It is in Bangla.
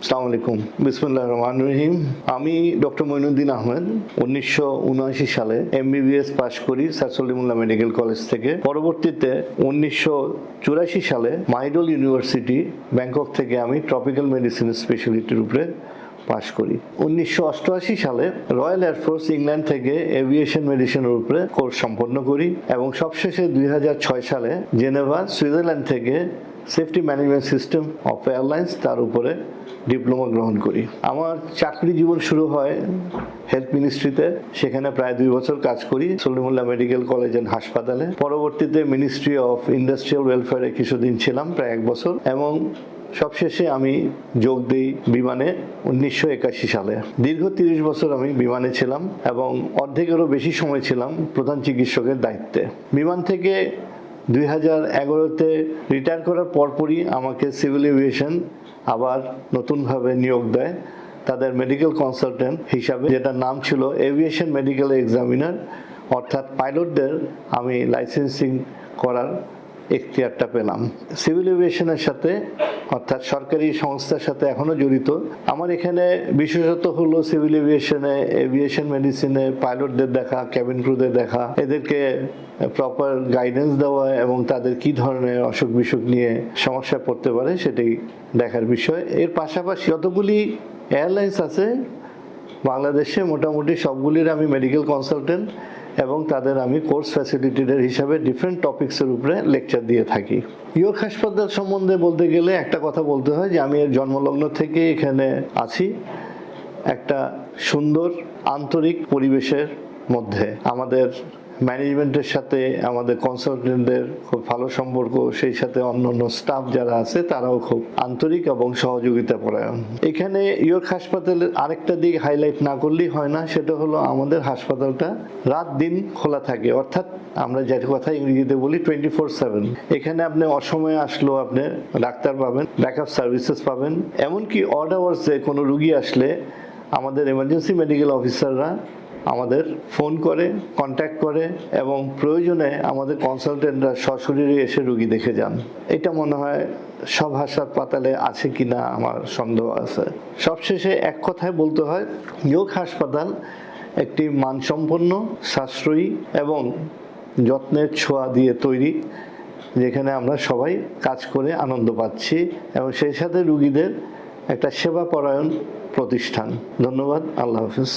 আসসালামু আলাইকুম। বিসমুল্লাহ রহমান রহিম। আমি ডক্টর মইনুদ্দিন আহমেদ, উনিশশো উনআশি সালে এমবিবিএস পাশ করি স্যারসলিমুল্লাহ মেডিকেল কলেজ থেকে। পরবর্তীতে উনিশশো চুরাশি সালে মাইডল ইউনিভার্সিটি, ব্যাংকক থেকে আমি ট্রপিক্যাল মেডিসিন স্পেশালিটির উপরে পাশ করি। উনিশশো অষ্টআশি সালে রয়্যাল এয়ারফোর্স ইংল্যান্ড থেকে এভিয়েশন মেডিসিনের উপরে কোর্স সম্পন্ন করি এবং সবশেষে দুই হাজার ছয় সালে জেনেভা, সুইজারল্যান্ড থেকে safety management system of airlines তার উপরে ডিপ্লোমা গ্রহণ করি। আমার চাকরি জীবন শুরু হয় হেলথ মিনিস্ট্রিতে। সেখানে প্রায় দুই বছর কাজ করি সলিমুল্লাহ মেডিকেল কলেজ অ্যান্ড হাসপাতালে। পরবর্তীতে মিনিস্ট্রি অফ ইন্ডাস্ট্রিয়াল ওয়েলফেয়ারে কিছুদিন ছিলাম, প্রায় এক বছর। এবং সবশেষে আমি যোগ দিই বিমানে উনিশশো একাশি সালে। দীর্ঘ তিরিশ বছর আমি বিমানে ছিলাম এবং অর্ধেকেরও বেশি সময় ছিলাম প্রধান চিকিৎসকের দায়িত্বে। বিমান থেকে দুই হাজার এগারোতে রিটায়ার করার পরপরই আমাকে সিভিল এভিয়েশন আবার নতুনভাবে নিয়োগ দেয় তাদের মেডিকেল কনসালটেন্ট হিসাবে যেটা নাম ছিল এভিয়েশন মেডিকেল এক্সামিনার অর্থাৎ পাইলটদের আমি লাইসেন্সিং করার এখতিয়ারটা পেলাম। সিভিল এভিয়েশনের সাথে, অর্থাৎ সরকারি সংস্থার সাথে এখনও জড়িত। আমার এখানে বিশেষত হলো সিভিল এভিয়েশনে এভিয়েশন মেডিসিনে পাইলটদের দেখা ক্যাবিন ক্রুদের দেখা, এদেরকে প্রপার গাইডেন্স দেওয়া এবং তাদের কি ধরনের অসুখ বিসুখ নিয়ে সমস্যা পড়তে পারে সেটাই দেখার বিষয়। এর পাশাপাশি যতগুলি এয়ারলাইন্স আছে, বাংলাদেশে মোটামুটি সবগুলির আমি মেডিকেল কনসালটেন্ট এবং তাদের আমি কোর্স ফ্যাসিলিটিদের হিসাবে ডিফারেন্ট টপিক্সের উপরে লেকচার দিয়ে থাকি। ইয়র্ক হাসপাতাল সম্বন্ধে বলতে গেলে একটা কথা বলতে হয় যে, আমি এর জন্মলগ্ন থেকে এখানে আছি, একটা সুন্দর আন্তরিক পরিবেশের মধ্যে। আমাদের ম্যানেজমেন্টের সাথে, আমাদের কনসালটেন্টদের খুব ভালো সম্পর্ক, সেই সাথে অন্য অন্য স্টাফ যারা আছে, তারাও খুব আন্তরিক এবং সহযোগিতা পরায়ণ। এখানে ইয়র্ক হাসপাতালের আরেকটা দিক হাইলাইট না করলেই হয় না, সেটা হলো আমাদের হাসপাতালটা রাত দিন খোলা থাকে। অর্থাৎ আমরা যে কথা ইংরেজিতে বলি টোয়েন্টি ফোর সেভেন এখানে আপনি অসময়ে আসলেও আপনি ডাক্তার পাবেন ব্যাকআপ সার্ভিসেস পাবেন। এমনকি অড আওয়ার্সে কোনো রুগী আসলে আমাদের এমার্জেন্সি মেডিকেল অফিসাররা আমাদের ফোন করে কন্ট্যাক্ট করে এবং প্রয়োজনে আমাদের কনসালটেন্টরা সশরীরে এসে রুগী দেখে যান। এটা মনে হয় সব হাসপাতালে আছে কি না আমার সন্দেহ আছে। সবশেষে এক কথায় বলতে হয়, যোগ হাসপাতাল একটি মানসম্পন্ন, সাশ্রয়ী এবং যত্নের ছোঁয়া দিয়ে তৈরি, যেখানে আমরা সবাই কাজ করে আনন্দ পাচ্ছি এবং সেই সাথে রুগীদের একটা সেবা পরায়ণ প্রতিষ্ঠান। ধন্যবাদ, আল্লাহ হাফিজ।